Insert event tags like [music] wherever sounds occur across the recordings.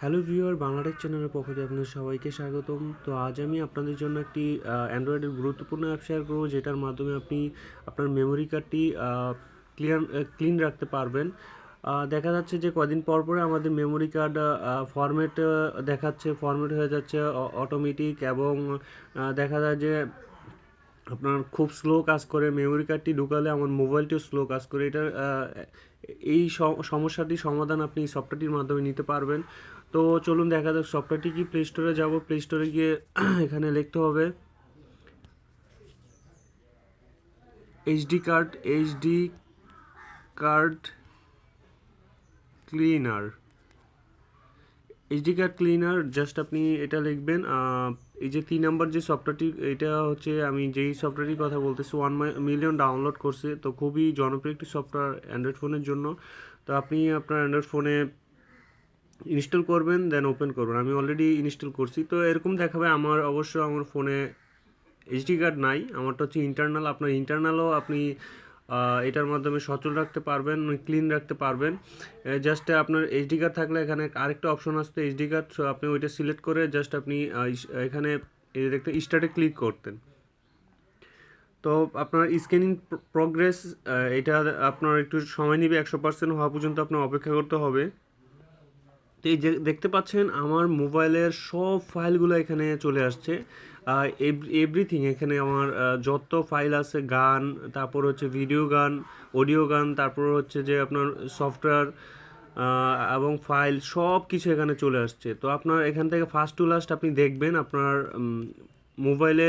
Hello viewer Bangla Tech চ্যানেলের পক্ষ থেকে আপনাদের সবাইকে স্বাগতম। তো আজ আমি আপনাদের জন্য একটি অ্যান্ড্রয়েডের গুরুত্বপূর্ণ অ্যাপ শেয়ার করব, যেটার মাধ্যমে আপনি আপনার মেমোরি কার্ডটি ক্লিয়ার ক্লিন রাখতে পারবেন। দেখা যাচ্ছে যে কদিন পর পরে আমাদের মেমোরি কার্ড ফরম্যাট দেখাচ্ছে ফরম্যাট হয়ে যাচ্ছে অটোমেটিক এবং দেখা যায় যে আপনার খুব স্লো কাজ করে মেমোরি কার্ডটি ঢুকালে আমার মোবাইলটিও স্লো কাজ করে। এটার এই সমস্যাটির সমাধান আপনি সফটওয়্যারটির মাধ্যমে নিতে পারবেন। তো চলুন দেখা যাক সফটওয়্যারটি কি প্লে স্টোরে যাব। প্লে স্টোরে গিয়ে [clears throat] এখানে লিখতে হবে HD card HD card cleaner HD card cleaner just আপনি এটা লিখবেন এই যে তিন নাম্বার যে সফটওয়্যারটি এটা হচ্ছে আমি যেই সফটওয়্যারটির কথা বলতেছি ওয়ান মিলিয়ন ডাউনলোড করছে, তো খুবই জনপ্রিয় একটি সফটওয়্যার অ্যান্ড্রয়েড ফোনের জন্য। তো আপনি আপনার অ্যান্ড্রয়েড ফোনে ইনস্টল করবেন দেন ওপেন করবেন। আমি অলরেডি ইনস্টল করছি। তো এরকম দেখাবে, আমার অবশ্য আমার ফোনে এইচডি কার্ড নাই, আমারটা হচ্ছে ইন্টারনাল আপনার ইন্টারনালও আপনি এটার মাধ্যমে সচল রাখতে পারবেন ক্লিন রাখতে পারবেন। জাস্ট আপনার এইচডি কার্ড থাকলে এখানে আরেকটা অপশন আসতো এইচডি কার্ড আপনি ওইটা সিলেক্ট করে জাস্ট আপনি এখানে একটা স্টার্টে ক্লিক করতেন। তো আপনার স্ক্যানিং প্রগ্রেস এটা আপনার একটু সময় নিবে, একশো পার্সেন্ট হওয়া পর্যন্ত আপনার অপেক্ষা করতে হবে। তো এই যে দেখতে পাচ্ছেন, আমার মোবাইলের সব ফাইলগুলো এখানে চলে আসছে। এভরিথিং এখানে আমার যত ফাইল আছে, গান, তারপর হচ্ছে ভিডিও গান অডিও গান, তারপর হচ্ছে যে আপনার সফটওয়্যার এবং ফাইল সব কিছু এখানে চলে আসছে। তো আপনার এখান থেকে ফার্স্ট টু লাস্ট আপনি দেখবেন আপনার মোবাইলে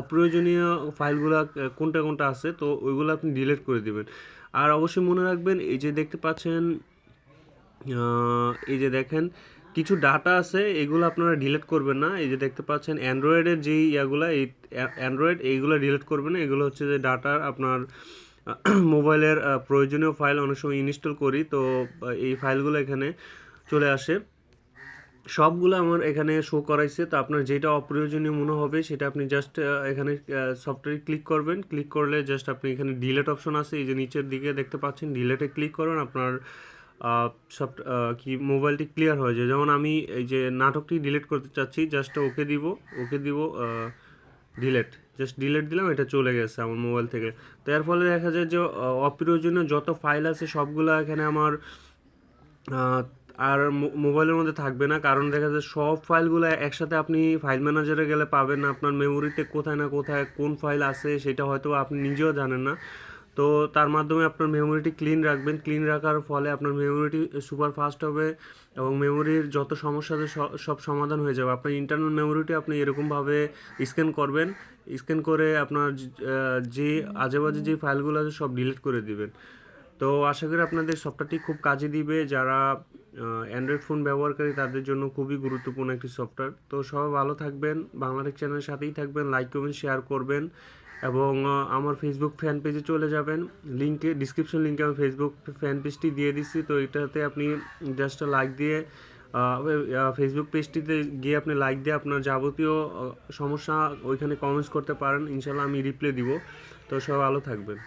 অপ্রয়োজনীয় ফাইলগুলো কোনটা কোনটা আছে, তো ওইগুলো আপনি ডিলিট করে দেবেন। আর অবশ্যই মনে রাখবেন, এই যে দেখতে পাচ্ছেন এই যে দেখেন, কিছু ডাটা আছে, এগুলো আপনারা ডিলিট করবেন না। এই যে দেখতে পাচ্ছেন অ্যান্ড্রয়েডের যেই ইয়াগুলো, এই অ্যান্ড্রয়েড এইগুলো ডিলিট করবেন না। এগুলো হচ্ছে যে ডাটা আপনার মোবাইলের [coughs] প্রয়োজনীয় ফাইল অনেক সময় ইনস্টল করি। তো এই ফাইলগুলো এখানে চলে আসে। সবগুলো আমার এখানে শো করাইছে। তো আপনার যেটা অপ্রয়োজনীয় মনে হবে, সেটা আপনি জাস্ট এখানে সফটওয়্যার ক্লিক করবেন। ক্লিক করলে জাস্ট আপনি এখানে ডিলেট অপশন আছে। এই যে নিচের দিকে দেখতে পাচ্ছেন ডিলেটে ক্লিক করবেন আপনার সফট কি মোবাইলটি ক্লিয়ার হয়ে যায়। যেমন আমি এই যে নাটকটি ডিলিট করতে চাচ্ছি জাস্ট ওকে দিব ওকে দিব ডিলেট জাস্ট ডিলেট দিলাম, এটা চলে গেছে আমার মোবাইল থেকে। তো এর ফলে দেখা যায় যে অপ্রয়োজনীয় যত ফাইল আছে, সবগুলো এখানে আমার আর মোবাইলের মধ্যে থাকবে না। কারণ দেখা যায় সব ফাইলগুলো একসাথে আপনি ফাইল ম্যানেজারে গেলে পাবেন না। আপনার মেমোরিতে কোথায় না কোথায় কোন ফাইল আছে, সেটা হয়তো আপনি নিজেও জানেন না। তো তার মাধ্যমে আপনার মেমোরিটি ক্লিন রাখবেন। ক্লিন রাখার ফলে আপনার মেমোরিটি সুপার ফাস্ট হবে এবং মেমোরির যত সমস্যা সব সমাধান হয়ে যাবে। আপনার ইন্টারনাল মেমোরিটি আপনি এরকমভাবে স্ক্যান করবেন। স্ক্যান করে আপনার যে আজেবাজে যে ফাইলগুলো আছে সব ডিলিট করে দিবেন। তো আশা করি আপনাদের সফটওয়্যারটি খুব কাজে দিবে। যারা অ্যান্ড্রয়েড ফোন ব্যবহারকারী, তাদের জন্য খুবই গুরুত্বপূর্ণ একটি সফটওয়্যার তো সবাই ভালো থাকবেন। বাংলাদেশ চ্যানেলের সাথেই থাকবেন। লাইক করবেন শেয়ার করবেন। এবং আমার ফেসবুক ফ্যান পেজে চলে যাবেন। লিঙ্কে ডিসক্রিপশন লিঙ্কে আমি ফেসবুক ফ্যান পেজটি দিয়ে দিচ্ছি। তো এটাতে আপনি জাস্ট লাইক দিয়ে ফেসবুক পেজটিতে গিয়ে আপনি লাইক দিয়ে আপনার যাবতীয় সমস্যা ওইখানে কমেন্টস করতে পারেন। ইনশাল্লাহ আমি রিপ্লাই দিব। তো সব ভালো থাকবেন।